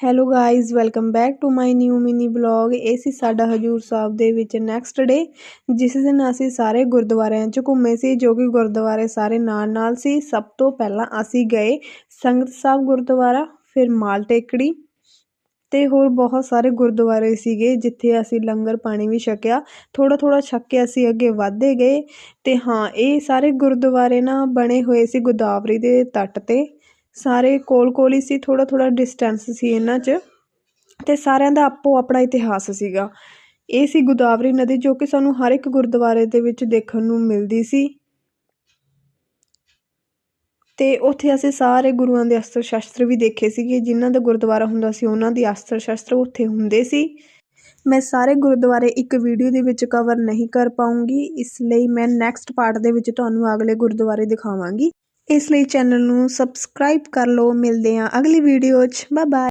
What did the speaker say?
Hello guys welcome back to my new mini blog ਇਹ ਸੀ ਸਾਡਾ ਹਜੂਰ ਸਾਹਿਬ ਦੇ ਵਿੱਚ ਨੈਕਸਟ ਡੇ ਜਿਸ ਦਿਨ ਅਸੀਂ ਸਾਰੇ ਗੁਰਦੁਆਰਿਆਂ 'ਚ ਘੁੰਮੇ ਸੀ, ਜੋ ਕਿ ਗੁਰਦੁਆਰੇ ਸਾਰੇ ਨਾਲ ਨਾਲ ਸੀ, ਸਭ ਤੋਂ ਪਹਿਲਾਂ ਅਸੀਂ ਗਏ ਸੰਗਤ ਸਾਹਿਬ ਗੁਰਦੁਆਰਾ, ਫਿਰ ਮਾਲ ਟੇਕੜੀ ਤੇ ਹੋਰ ਬਹੁਤ ਸਾਰੇ ਗੁਰਦੁਆਰੇ ਸੀਗੇ, ਜਿੱਥੇ ਅਸੀਂ ਲੰਗਰ ਪਾਣੀ ਵੀ ਛਕਿਆ। ਥੋੜਾ ਥੋੜਾ ਛੱਕ ਕੇ ਅਸੀਂ ਅੱਗੇ ਵਧਦੇ ਗਏ ਤੇ ਹਾਂ, ਇਹ ਸਾਰੇ ਗੁਰਦੁਆਰੇ ਨਾ ਬਣੇ ਹੋਏ ਸੀ ਗੋਦਾਵਰੀ ਦੇ ਤੱਟ ਤੇ। ਸਾਰੇ ਕੋਲ ਕੋਲ ਹੀ ਸੀ, ਥੋੜ੍ਹਾ ਥੋੜ੍ਹਾ ਡਿਸਟੈਂਸ ਸੀ ਇਹਨਾਂ 'ਚ ਅਤੇ ਸਾਰਿਆਂ ਦਾ ਆਪੋ ਆਪਣਾ ਇਤਿਹਾਸ ਸੀਗਾ। ਇਹ ਸੀ ਗੋਦਾਵਰੀ ਨਦੀ ਜੋ ਕਿ ਸਾਨੂੰ ਹਰ ਇੱਕ ਗੁਰਦੁਆਰੇ ਦੇ ਵਿੱਚ ਦੇਖਣ ਨੂੰ ਮਿਲਦੀ ਸੀ। ਤੇ ਉੱਥੇ ਅਸੀਂ ਸਾਰੇ ਗੁਰੂਆਂ ਦੇ ਅਸਤਰ ਸ਼ਸਤਰ ਵੀ ਦੇਖੇ ਸੀਗੇ, ਜਿਨ੍ਹਾਂ ਦਾ ਗੁਰਦੁਆਰਾ ਹੁੰਦਾ ਸੀ ਉਹਨਾਂ ਦੇ ਅਸਤਰ ਸ਼ਸਤਰ ਉੱਥੇ ਹੁੰਦੇ ਸੀ। ਮੈਂ ਸਾਰੇ ਗੁਰਦੁਆਰੇ ਇੱਕ ਵੀਡੀਓ ਦੇ ਵਿੱਚ ਕਵਰ ਨਹੀਂ ਕਰ ਪਾਉਂਗੀ, ਇਸ ਲਈ ਮੈਂ ਨੈਕਸਟ ਪਾਰਟ ਦੇ ਵਿੱਚ ਤੁਹਾਨੂੰ ਅਗਲੇ ਗੁਰਦੁਆਰੇ ਦਿਖਾਵਾਂਗੀ। ਇਸ ਲਈ ਚੈਨਲ ਨੂੰ ਸਬਸਕ੍ਰਾਈਬ ਕਰ ਲਓ। ਮਿਲਦੇ ਹਾਂ ਅਗਲੀ ਵੀਡੀਓ 'ਚ। Bye bye